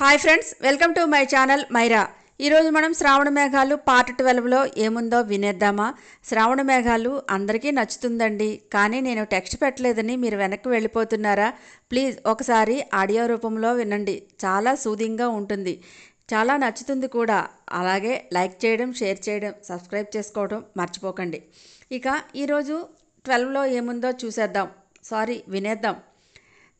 Hi friends welcome to my channel Maira. ఈరోజు మనం శ్రావణ మేఘాలు పార్ట్ ట్వెల్వ్లో ఏముందో వినేద్దామా? శ్రావణ మేఘాలు అందరికీ నచ్చుతుందండి కానీ నేను టెక్స్ట్ పెట్టలేదని మీరు వెనక్కి వెళ్ళిపోతున్నారా? ప్లీజ్ ఒకసారి ఆడియో రూపంలో వినండి చాలా సూదింగ్గా ఉంటుంది. చాలా నచ్చుతుంది కూడా. అలాగే లైక్ చేయడం షేర్ చేయడం సబ్స్క్రైబ్ చేసుకోవడం మర్చిపోకండి. ఇక ఈరోజు ట్వెల్వ్లో ఏముందో చూసేద్దాం. సారీ వినేద్దాం.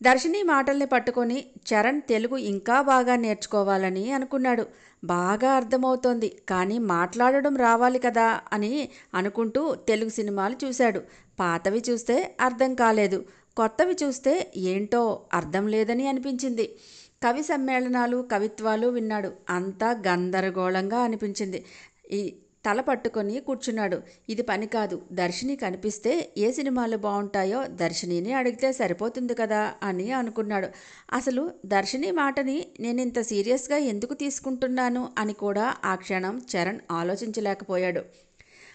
దర్శిని మాటల్ని పట్టుకొని చరణ్ తెలుగు ఇంకా బాగా నేర్చుకోవాలని అనుకున్నాడు. బాగా అర్థమవుతోంది. కానీ మాట్లాడడం రావాలి కదా అని అనుకుంటూ తెలుగు సినిమాలు చూశాడు. పాతవి చూస్తే అర్థం కాలేదు. కొత్తవి చూస్తే ఏంటో అర్థం లేదని అనిపించింది. కవి సమ్మేళనాలు కవిత్వాలు విన్నాడు. అంతా గందరగోళంగా అనిపించింది. ఈ తల పట్టుకొని కూర్చున్నాడు. ఇది పని కాదు. దర్శిని కనిపిస్తే ఏ సినిమాలు బాగుంటాయో దర్శినిని అడిగితే సరిపోతుంది కదా అని అనుకున్నాడు. అసలు దర్శిని మాటని నేను ఇంత సీరియస్గా ఎందుకు తీసుకుంటున్నాను అని కూడా ఆ క్షణం చరణ్ ఆలోచించలేకపోయాడు.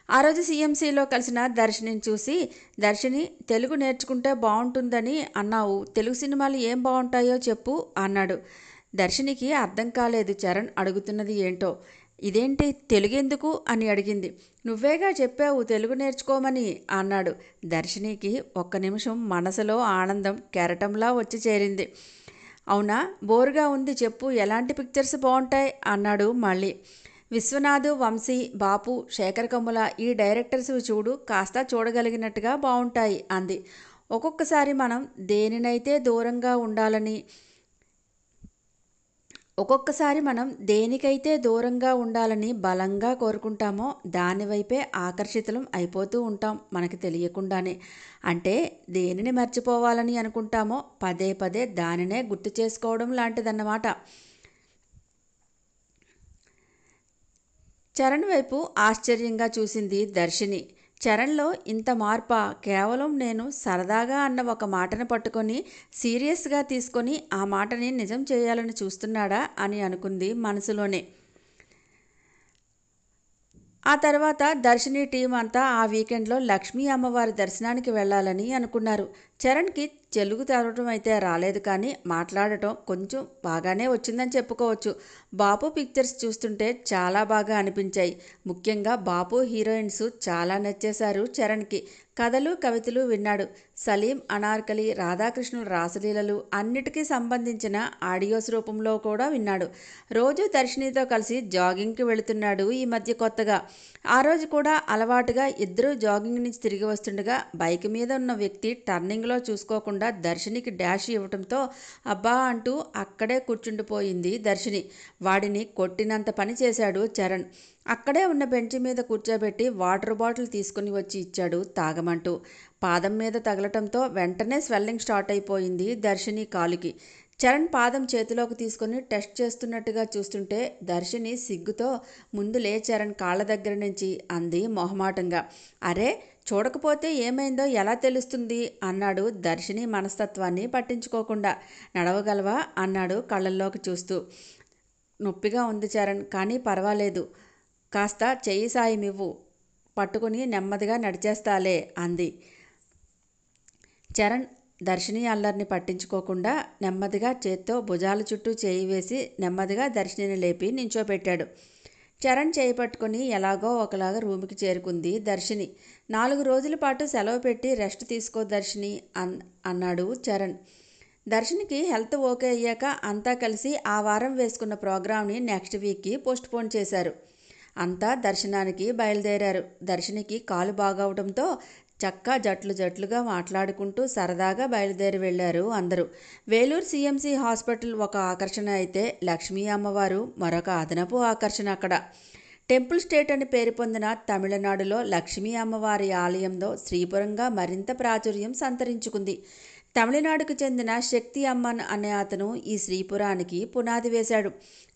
ఆ రోజు సీఎంసీలో కలిసిన దర్శినిని చూసి దర్శిని తెలుగు నేర్చుకుంటే బాగుంటుందని అన్నావు. తెలుగు సినిమాలు ఏం బాగుంటాయో చెప్పు అన్నాడు. దర్శినికి అర్థం కాలేదు చరణ్ అడుగుతున్నది ఏంటో. ఇదేంటి తెలుగెందుకు అని అడిగింది. నువ్వేగా చెప్పావు తెలుగు నేర్చుకోమని అన్నాడు. దర్శినికి ఒక్క నిమిషం మనసులో ఆనందం కెరటంలా వచ్చి చేరింది. అవునా? బోరుగా ఉంది చెప్పు. ఎలాంటి పిక్చర్స్ బాగుంటాయి అన్నాడు మళ్ళీ. విశ్వనాథ్ వంశీ బాపు శేఖర్ కమ్ముల ఈ డైరెక్టర్స్ చూడు కాస్త చూడగలిగినట్టుగా బాగుంటాయి అంది. ఒక్కొక్కసారి మనం దేనినైతే దూరంగా ఉండాలని ఒక్కొక్కసారి మనం దేనికైతే దూరంగా ఉండాలని బలంగా కోరుకుంటామో దానివైపే ఆకర్షితులం అయిపోతూ ఉంటాం మనకి తెలియకుండానే. అంటే దేనిని మర్చిపోవాలని అనుకుంటామో పదే పదే దానినే గుర్తు చేసుకోవడం లాంటిదన్నమాట. చరణ్ వైపు ఆశ్చర్యంగా చూసింది దర్శిని. చరణ్లో ఇంత మార్పా? కేవలం నేను సరదాగా అన్న ఒక మాటను పట్టుకొని సీరియస్గా తీసుకొని ఆ మాటని నిజం చేయాలని చూస్తున్నాడా అని అనుకుంది మనసులోనే. ఆ తర్వాత దర్శిని టీం అంతా ఆ వీకెండ్లో లక్ష్మీ అమ్మవారి దర్శనానికి వెళ్ళాలని అనుకున్నారు. చరణ్కి తెలుగు తరవటం అయితే రాలేదు కానీ మాట్లాడటం కొంచెం బాగానే వచ్చిందని చెప్పుకోవచ్చు. బాపు పిక్చర్స్ చూస్తుంటే చాలా బాగా అనిపించాయి. ముఖ్యంగా బాపు హీరోయిన్స్ చాలా నచ్చేశారు చరణ్కి. కథలు కవితలు విన్నాడు. సలీం అనార్కలి రాధాకృష్ణుడు రాసలీలలు అన్నిటికీ సంబంధించిన ఆడియోస్ రూపంలో కూడా విన్నాడు. రోజు దర్శినితో కలిసి జాగింగ్కి వెళుతున్నాడు ఈ మధ్య కొత్తగా. ఆ రోజు కూడా అలవాటుగా ఇద్దరు జాగింగ్ నుంచి తిరిగి వస్తుండగా బైక్ మీద ఉన్న వ్యక్తి టర్నింగ్ టర్నింగ్లో చూసుకోకుండా దర్శినికి డాష్ ఇవ్వటంతో అబ్బా అంటూ అక్కడే కూర్చుండిపోయింది దర్శిని. వాడిని కొట్టినంత పని చేశాడు చరణ్. అక్కడే ఉన్న బెంచ్ మీద కూర్చోబెట్టి వాటర్ బాటిల్ తీసుకుని వచ్చి ఇచ్చాడు తాగమంటూ. పాదం మీద తగలటంతో వెంటనే స్వెల్లింగ్ స్టార్ట్ అయిపోయింది దర్శిని కాలుకి. చరణ్ పాదం చేతిలోకి తీసుకొని టెస్ట్ చేస్తున్నట్టుగా చూస్తుంటే దర్శిని సిగ్గుతో ముందు లే చరణ్ కాళ్ళ దగ్గర నుంచి అంది మొహమాటంగా. అరే చూడకపోతే ఏమైందో ఎలా తెలుస్తుంది? అన్నాడు దర్శిని మనస్తత్వాన్ని పట్టించుకోకుండా. నడవగలవా? అన్నాడు కళ్ళల్లోకి చూస్తూ. నొప్పిగా ఉంది చరణ్ కానీ పర్వాలేదు. కాస్త చెయ్యి సాయమివ్వు. పట్టుకుని నెమ్మదిగా నడిచేస్తాలే అంది. చరణ్ దర్శిని అల్లరిని పట్టించుకోకుండా నెమ్మదిగా చేత్తో భుజాల చుట్టూ చేయి వేసి నెమ్మదిగా దర్శినిని లేపి నించోపెట్టాడు. చరణ్ చేయి పట్టుకొని ఎలాగో ఒకలాగా రూమ్కి చేరుకుంది దర్శిని. నాలుగు రోజుల పాటు సెలవు పెట్టి రెస్ట్ తీసుకో దర్శిని అన్ అన్నాడు చరణ్. దర్శన్కి హెల్త్ ఓకే అయ్యాక అంతా కలిసి ఆ వారం వేసుకున్న ప్రోగ్రామ్ని నెక్స్ట్ వీక్కి పోస్ట్పోన్ చేశారు. అంతా దర్శనానికి బయలుదేరారు. దర్శనికి కాలు బాగవడంతో చక్కా జట్లు జట్లుగా మాట్లాడుకుంటూ సరదాగా బయలుదేరి వెళ్ళారు అందరూ. వేలూరు సీఎంసీ హాస్పిటల్ ఒక ఆకర్షణ అయితే లక్ష్మీ అమ్మవారు మరొక అదనపు ఆకర్షణ అక్కడ. టెంపుల్ స్టేట్ అని పేరు పొందిన తమిళనాడులో లక్ష్మీ అమ్మవారి ఆలయంలో శ్రీపురంగా మరింత ప్రాచుర్యం సంతరించుకుంది. తమిళనాడుకు చెందిన శక్తి అమ్మన్ అనే అతను ఈ శ్రీపురానికి పునాది వేశాడు.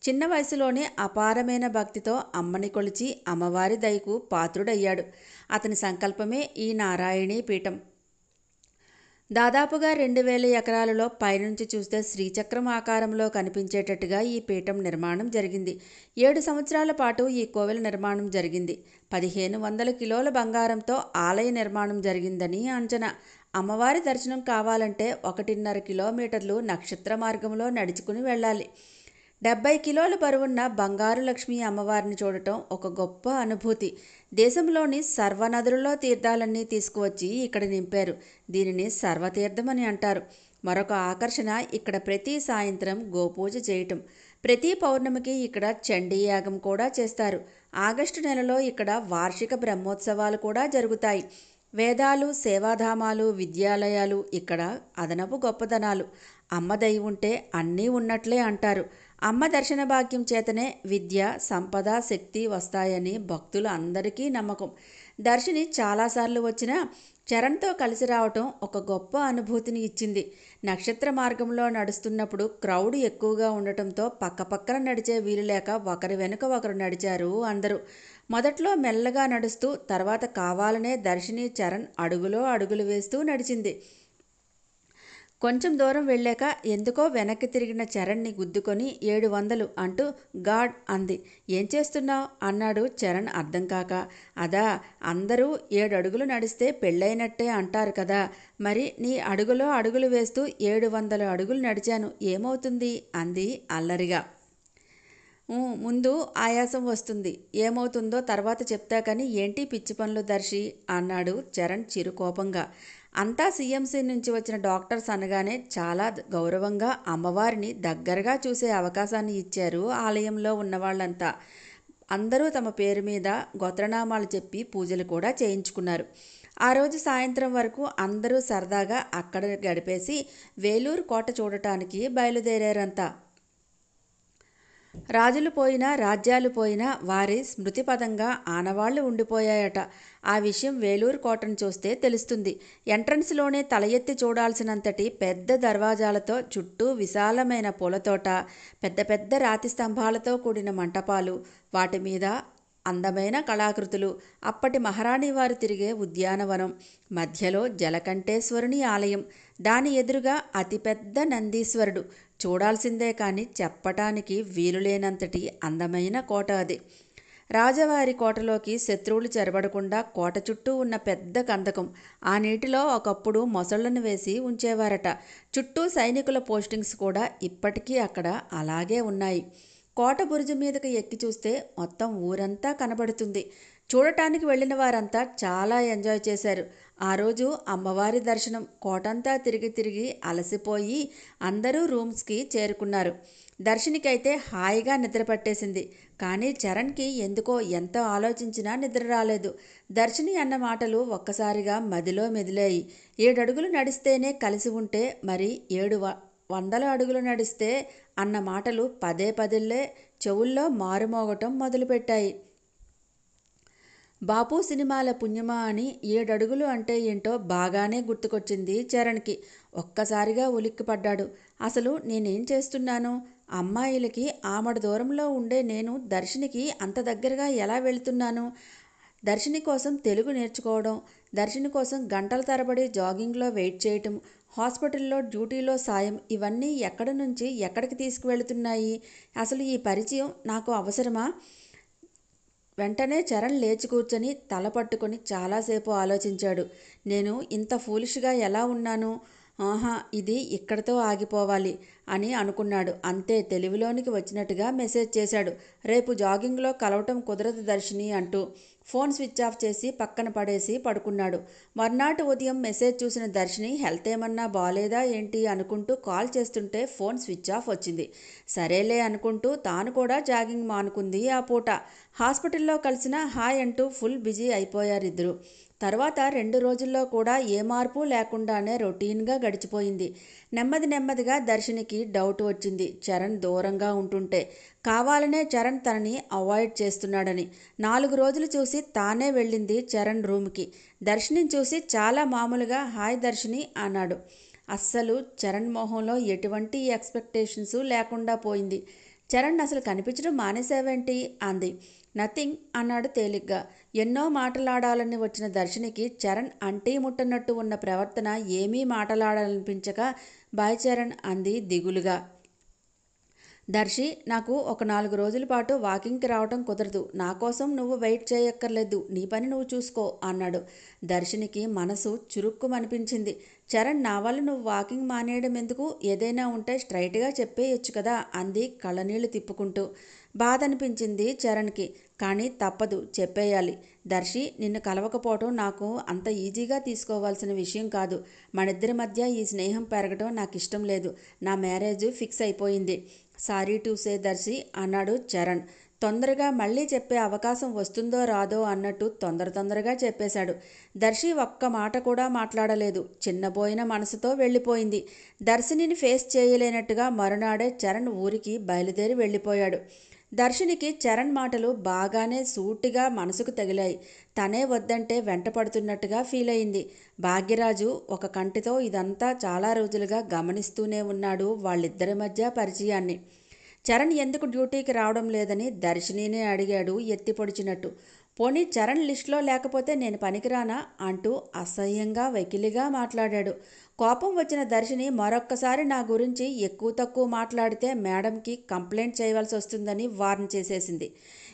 చిన్న వయసులోనే అపారమైన భక్తితో అమ్మని కొలిచి అమ్మవారి దయకు పాత్రుడయ్యాడు. అతని సంకల్పమే ఈ నారాయణీ పీఠం. దాదాపుగా రెండు వేల ఎకరాలలో పైనుంచి చూస్తే శ్రీచక్రం ఆకారంలో కనిపించేటట్టుగా ఈ పీఠం నిర్మాణం జరిగింది. ఏడు సంవత్సరాల పాటు ఈ కోవెల నిర్మాణం జరిగింది. పదిహేను వందల కిలోల బంగారంతో ఆలయ నిర్మాణం జరిగిందని అంచనా. అమ్మవారి దర్శనం కావాలంటే ఒకటిన్నర కిలోమీటర్లు నక్షత్ర మార్గంలో నడుచుకుని వెళ్ళాలి. డెబ్బై కిలోల బరువున్న బంగారు లక్ష్మి అమ్మవారిని చూడటం ఒక గొప్ప అనుభూతి. దేశంలోని సర్వనదులలో తీర్థాలన్నీ తీసుకువచ్చి ఇక్కడ నింపారు. దీనిని సర్వతీర్థమని అంటారు. మరొక ఆకర్షణ ఇక్కడ ప్రతి సాయంత్రం గోపూజ చేయటం. ప్రతి పౌర్ణమికి ఇక్కడ చండీ యాగం కూడా చేస్తారు. ఆగస్టు నెలలో ఇక్కడ వార్షిక బ్రహ్మోత్సవాలు కూడా జరుగుతాయి. వేదాలు సేవాధామాలు విద్యాలయాలు ఇక్కడ అదనపు గొప్పదనాలు. అమ్మ దయ ఉంటే అన్నీ ఉన్నట్లే అంటారు. అమ్మ దర్శన భాగ్యం చేతనే విద్య సంపద శక్తి వస్తాయని భక్తులు అందరికీ నమ్మకం. దర్శిని చాలాసార్లు వచ్చినా చరణ్తో కలిసి రావటం ఒక గొప్ప అనుభూతిని ఇచ్చింది. నక్షత్ర మార్గంలో నడుస్తున్నప్పుడు క్రౌడ్ ఎక్కువగా ఉండటంతో పక్కపక్కన నడిచే వీలు లేక ఒకరి వెనుక ఒకరు నడిచారు అందరూ. మొదట్లో మెల్లగా నడుస్తూ తర్వాత కావాలనే దర్శిని చరణ్ అడుగులో అడుగులు వేస్తూ నడిచింది. కొంచెం దూరం వెళ్ళాక ఎందుకో వెనక్కి తిరిగిన చరణ్ని గుద్దుకొని ఏడు వందలు అంటూ గాడ్ అంది. ఏం చేస్తున్నావు? అన్నాడు చరణ్ అర్థం కాక. అదా అందరూ ఏడు అడుగులు నడిస్తే పెళ్ళైనట్టే అంటారు కదా. మరి నీ అడుగులో అడుగులు వేస్తూ ఏడు వందల అడుగులు నడిచాను. ఏమవుతుంది? అంది అల్లరిగా. ముందు ఆయాసం వస్తుంది. ఏమవుతుందో తర్వాత చెప్తా కానీ ఏంటి పిచ్చి పనులు దర్శి? అన్నాడు చరణ్ చిరుకోపంగా. అంతా సీఎంసీ నుంచి వచ్చిన డాక్టర్స్ అనగానే చాలా గౌరవంగా అమ్మవారిని దగ్గరగా చూసే అవకాశాన్ని ఇచ్చారు ఆలయంలో ఉన్నవాళ్ళంతా. అందరూ తమ పేరు మీద గోత్రనామాలు చెప్పి పూజలు కూడా చేయించుకున్నారు. ఆ రోజు సాయంత్రం వరకు అందరూ సరదాగా అక్కడ గడిపేసి వేలూరు కోట చూడటానికి బయలుదేరారంతా. రాజులు పోయినా రాజ్యాలు పోయినా వారి స్మృతిపదంగా ఆనవాళ్ళు ఉండిపోయాయట. ఆ విషయం వేలూరు కోటను చూస్తే తెలుస్తుంది. ఎంట్రన్స్లోనే తల ఎత్తి చూడాల్సినంతటి పెద్ద దర్వాజాలతో చుట్టూ విశాలమైన పూలతోట పెద్ద పెద్ద రాతి స్తంభాలతో కూడిన మంటపాలు వాటి మీద అందమైన కళాకృతులు. అప్పటి మహారాణి వారు తిరిగే ఉద్యానవనం. మధ్యలో జలకంఠేశ్వరుని ఆలయం. దాని ఎదురుగా అతిపెద్ద నందీశ్వరుడు. చూడాల్సిందే కానీ చెప్పటానికి వీలులేనంతటి అందమైన కోట అది. రాజవారి కోటలోకి శత్రువులు చెరబడకుండా కోట చుట్టూ ఉన్న పెద్ద కందకం. ఆ నీటిలో ఒకప్పుడు మొసళ్ళను వేసి ఉంచేవారట. చుట్టూ సైనికుల పోస్టింగ్స్ కూడా ఇప్పటికీ అక్కడ అలాగే ఉన్నాయి. కోట బురుజు మీదకి ఎక్కి చూస్తే మొత్తం ఊరంతా కనబడుతుంది. చూడటానికి వెళ్ళిన వారంతా చాలా ఎంజాయ్ చేశారు. ఆ రోజు అమ్మవారి దర్శనం. కోటంతా తిరిగి తిరిగి అలసిపోయి అందరూ రూమ్స్కి చేరుకున్నారు. దర్శనికైతే హాయిగా నిద్ర పట్టేసింది. కానీ చరణ్కి ఎందుకో ఎంత ఆలోచించినా నిద్ర రాలేదు. దర్శిని అన్న మాటలు ఒక్కసారిగా మదిలో మెదిలాయి. ఏడడుగులు నడిస్తేనే కలిసి ఉంటే మరి ఏడు వందల అడుగులు నడిస్తే అన్న మాటలు పదే పదిల్లే చెవుల్లో మారుమోగటం మొదలుపెట్టాయి. బాపు సినిమాల పుణ్యమా అని ఏడడుగులు అంటే ఏంటో బాగానే గుర్తుకొచ్చింది చరణ్కి. ఒక్కసారిగా ఉలిక్కిపడ్డాడు. అసలు నేనేం చేస్తున్నాను? అమ్మాయిలకి ఆమడ దూరంలో ఉండే నేను దర్శినికి అంత దగ్గరగా ఎలా వెళ్తున్నాను? దర్శిని కోసం తెలుగు నేర్చుకోవడం దర్శిని కోసం గంటల తరబడి జాగింగ్లో వెయిట్ చేయటం హాస్పిటల్లో డ్యూటీలో సాయం ఇవన్నీ ఎక్కడి నుంచి ఎక్కడికి తీసుకువెళుతున్నాయి? అసలు ఈ పరిచయం నాకు అవసరమా? వెంటనే చరణ్ లేచి కూర్చొని తల పట్టుకొని చాలాసేపు ఆలోచించాడు. నేను ఇంత ఫూలిష్గా ఎలా ఉన్నాను? ఆహా ఇది ఇక్కడతో ఆగిపోవాలి అని అనుకున్నాడు. అంతే తెలివిలోనికి వచ్చినట్టుగా మెసేజ్ చేశాడు. రేపు జాగింగ్లో కలవటం కుదరదు దర్శిని అంటూ ఫోన్ స్విచ్ ఆఫ్ చేసి పక్కన పడేసి పడుకున్నాడు. మర్నాటి ఉదయం మెసేజ్ చూసిన దర్శిని హెల్త్ ఏమన్నా బాలేదా ఏంటి? అనుకుంటూ కాల్ చేస్తుంటే ఫోన్ స్విచ్ ఆఫ్ వచ్చింది. సరేలే అనుకుంటూ తాను కూడా జాగింగ్ మానుకుంది ఆ పూట. హాస్పిటల్లో కలిసిన హాయ్ అంటూ ఫుల్ బిజీ అయిపోయారు ఇద్దరు తర్వాత రెండు రోజుల్లో కూడా ఏ మార్పు లేకుండానే రొటీన్గా గడిచిపోయింది. నెమ్మది నెమ్మదిగా దర్శినికి డౌట్ వచ్చింది. చరణ్ దూరంగా ఉంటుంటే కావాలనే చరణ్ తనని అవాయిడ్ చేస్తున్నాడని. నాలుగు రోజులు చూసి తానే వెళ్ళింది చరణ్ రూమ్కి. దర్శిని చూసి చాలా మామూలుగా హాయ్ దర్శిని అన్నాడు. అస్సలు చరణ్ మొహంలో ఎటువంటి ఎక్స్పెక్టేషన్స్ లేకుండా పోయింది. చరణ్ అసలు కనిపించడం మానేసావేంటి? అంది. నథింగ్ అన్నాడు తేలిగ్గా. ఎన్నో మాటలాడాలని వచ్చిన దర్శనికి చరణ్ అంటీ ముట్టనట్టు ఉన్న ప్రవర్తన ఏమీ మాటలాడాలనిపించక బాయ్ చరణ్ అంది దిగులుగా. దర్శి నాకు ఒక నాలుగు రోజుల పాటు వాకింగ్కి రావటం కుదరదు. నా కోసం నువ్వు వెయిట్ చేయక్కర్లేదు. నీ పని నువ్వు చూసుకో అన్నాడు. దర్శినికి మనసు చురుక్కుమనిపించింది. చరణ్ నా వల్ల నువ్వు వాకింగ్ మానేయడం ఎందుకు? ఏదైనా ఉంటే స్ట్రైట్గా చెప్పేయచ్చు కదా అంది కళ్ళనీళ్ళు తిప్పుకుంటూ. బాధ అనిపించింది చరణ్కి. కానీ తప్పదు చెప్పేయాలి. దర్శి నిన్ను కలవకపోవటం నాకు అంత ఈజీగా తీసుకోవాల్సిన విషయం కాదు. మనిద్దరి మధ్య ఈ స్నేహం పెరగటం నాకు ఇష్టం లేదు. నా మ్యారేజ్ ఫిక్స్ అయిపోయింది. సారీ టు సే దర్శి అన్నాడు చరణ్. తొందరగా మళ్ళీ చెప్పే అవకాశం వస్తుందో రాదో అన్నట్టు తొందర తొందరగా చెప్పేశాడు. దర్శి ఒక్క మాట కూడా మాట్లాడలేదు. చిన్నపోయిన మనసుతో వెళ్ళిపోయింది. దర్శినిని ఫేస్ చేయలేనట్టుగా మరునాడే చరణ్ ఊరికి బయలుదేరి వెళ్ళిపోయాడు. దర్శినికి చరణ్ మాటలు బాగానే సూటిగా మనసుకు తగిలాయి. తనే వద్దంటే వెంటపడుతున్నట్టుగా ఫీల్ అయింది భాగ్యరాజు ఒక కంటితో ఇదంతా చాలా రోజులుగా గమనిస్తూనే ఉన్నాడు వాళ్ళిద్దరి మధ్య పరిచయాన్ని. చరణ్ ఎందుకు డ్యూటీకి రావడం లేదని దర్శినినే అడిగాడు ఎత్తి పొడిచినట్టు పోనీ చరణ్ లిస్టులో లేకపోతే నేను పనికిరానా? అంటూ అసహ్యంగా వెకిలిగా మాట్లాడాడు. కోపం వచ్చిన దర్శిని మరొక్కసారి నా గురించి ఎక్కువ తక్కువ మాట్లాడితే మేడంకి కంప్లైంట్ చేయవలసి వస్తుందని వార్న్ చేసేసింది.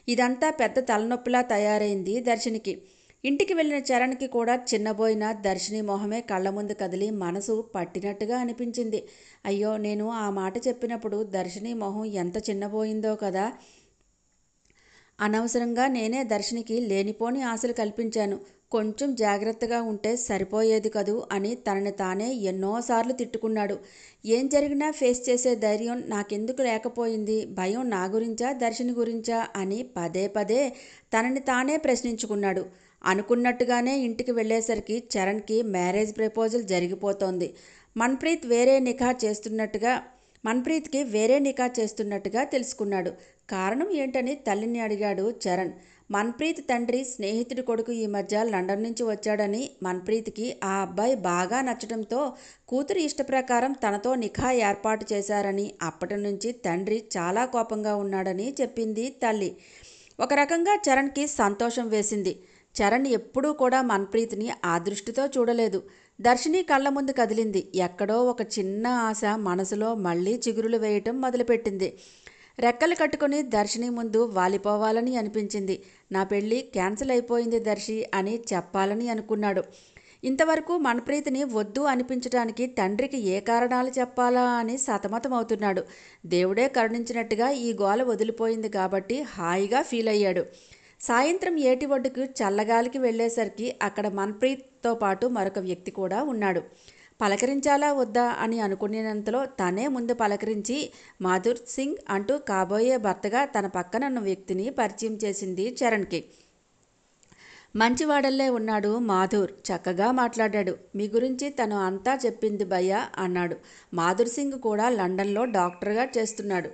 ఇదంతా పెద్ద తలనొప్పిలా తయారైంది దర్శినికి. ఇంటికి వెళ్ళిన చరణ్కి కూడా చిన్నబోయిన దర్శిని మొహమే కళ్ళ ముందు కదిలి మనసు పట్టినట్టుగా అనిపించింది. అయ్యో నేను ఆ మాట చెప్పినప్పుడు దర్శిని మొహం ఎంత చిన్నబోయిందో కదా? అనవసరంగా నేనే దర్శినికి లేనిపోని ఆశలు కల్పించాను. కొంచెం జాగ్రత్తగా ఉంటే సరిపోయేది కదూ అని తనని తానే ఎన్నోసార్లు తిట్టుకున్నాడు. ఏం జరిగినా ఫేస్ చేసే ధైర్యం నాకెందుకు లేకపోయింది? భయం నా గురించా? దర్శని గురించా? అని పదే పదే తనని తానే ప్రశ్నించుకున్నాడు. అనుకున్నట్టుగానే ఇంటికి వెళ్ళేసరికి చరణ్కి మ్యారేజ్ ప్రపోజల్ జరిగిపోతోంది. మన్ప్రీత్ వేరే నిఖా చేస్తున్నట్టుగా మన్ప్రీత్కి వేరే నిఖా చేస్తున్నట్టుగా తెలుసుకున్నాడు. కారణం ఏంటని తల్లిని అడిగాడు చరణ్. మన్ప్రీత్ తండ్రి స్నేహితుడి కొడుకు ఈ మధ్య లండన్ నుంచి వచ్చాడని మన్ప్రీత్కి ఆ అబ్బాయి బాగా నచ్చడంతో కూతురు ఇష్టప్రకారం తనతో నిఖా ఏర్పాటు చేశారని అప్పటి నుంచి తండ్రి చాలా కోపంగా ఉన్నాడని చెప్పింది తల్లి. ఒక రకంగా చరణ్కి సంతోషం వేసింది. చరణ్ ఎప్పుడూ కూడా మన్ప్రీత్ని ఆ దృష్టితో చూడలేదు. దర్శిని కళ్ళ ముందు కదిలింది. ఎక్కడో ఒక చిన్న ఆశ మనసులో మళ్ళీ చిగురులు వేయటం మొదలుపెట్టింది. రెక్కలు కట్టుకుని దర్శిని ముందు వాలిపోవాలని అనిపించింది. నా పెళ్ళి క్యాన్సిల్ అయిపోయింది దర్శి అని చెప్పాలని అనుకున్నాడు. ఇంతవరకు మన్ప్రీతిని వద్దు అనిపించడానికి తండ్రికి ఏ కారణాలు చెప్పాలా అని సతమతమవుతున్నాడు. దేవుడే కరుణించినట్టుగా ఈ గోల వదిలిపోయింది కాబట్టి హాయిగా ఫీల్ అయ్యాడు. సాయంత్రం ఏటి ఒడ్డుకు చల్లగాలికి వెళ్ళేసరికి అక్కడ మన్ప్రీత్తో పాటు మరొక వ్యక్తి కూడా ఉన్నాడు. పలకరించాలా వద్దా అని అనుకునేంతలో తనే ముందు పలకరించి మాధుర్ సింగ్ అంటూ కాబోయే భర్తగా తన పక్కనున్న వ్యక్తిని పరిచయం చేసింది చరణ్కి. మంచివాడల్లే ఉన్నాడు మాధుర్ చక్కగా మాట్లాడాడు. మీ గురించి తను అంతా చెప్పింది భయ్య అన్నాడు. మాధుర్ సింగ్ కూడా లండన్లో డాక్టర్గా చేస్తున్నాడు.